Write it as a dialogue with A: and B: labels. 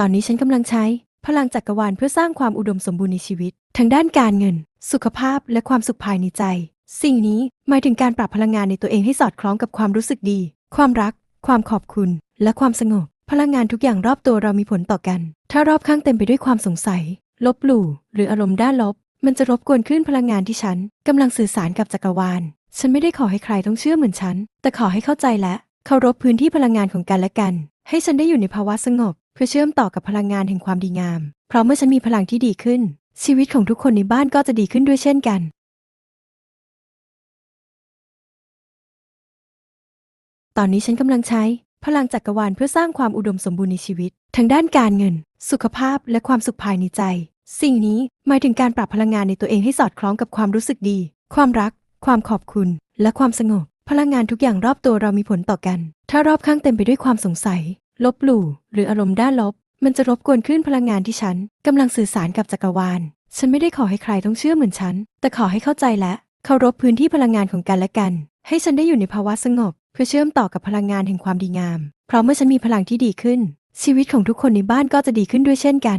A: ตอนนี้ฉันกำลังใช้ พลังจักรวาลเพื่อสร้างความอุดมสมบูรณ์ในชีวิต ทั้งด้านการเงิน สุขภาพและความสุขภายในใจ สิ่งนี้หมายถึงการปรับพลังงานในตัวเองให้สอดคล้องกับความรู้สึกดี ความรัก ความขอบคุณ และความสงบ พลังงานทุกอย่างรอบตัวเรามีผลต่อกัน ถ้ารอบข้างเต็มไปด้วยความสงสัย ลบหลู่ หรืออารมณ์ด้านลบ มันจะรบกวนคลื่นพลังงานที่ฉันกำลังสื่อสารกับจักรวาล ฉันไม่ได้ขอให้ใครต้องเชื่อเหมือนฉัน แต่ขอให้เข้าใจและเคารพพื้นที่พลังงานของกันและกัน ให้ฉันได้อยู่ในภาวะสงบ พื่อเชื่อมต่อกับพลังงานแห่งความดีงาม เพราะเมื่อฉันมีพลังที่ดีขึ้น ชีวิตของทุกคนในบ้านก็จะดีขึ้นด้วยเช่นกัน ตอนนี้ฉันกำลังใช้ พลังจักรวาลเพื่อสร้างความอุดมสมบูรณ์ในชีวิต ทั้งด้านการเงิน สุขภาพและความสุขภายในใจ สิ่งนี้หมายถึงการปรับพลังงานในตัวเองให้สอดคล้องกับความรู้สึกดี ความรัก ความขอบคุณ และความสงบ พลังงานทุกอย่างรอบตัวเรามีผลต่อกัน ถ้ารอบข้างเต็มไปด้วยความสงสัย ลบหลู่ หรืออารมณ์ด้านลบ มันจะรบกวนคลื่นพลังงานที่ฉันกำลังสื่อสารกับจักรวาล ฉันไม่ได้ขอให้ใครต้องเชื่อเหมือนฉัน แต่ขอให้เข้าใจและเคารพพื้นที่พลังงานของกันและกัน ให้ฉันได้อยู่ในภาวะสงบ เพื่อเชื่อมต่อกับพลังงานแห่งความดีงาม เพราะเมื่อฉันมีพลังที่ดีขึ้น ชีวิตของทุกคนในบ้านก็จะดีขึ้นด้วยเช่นกัน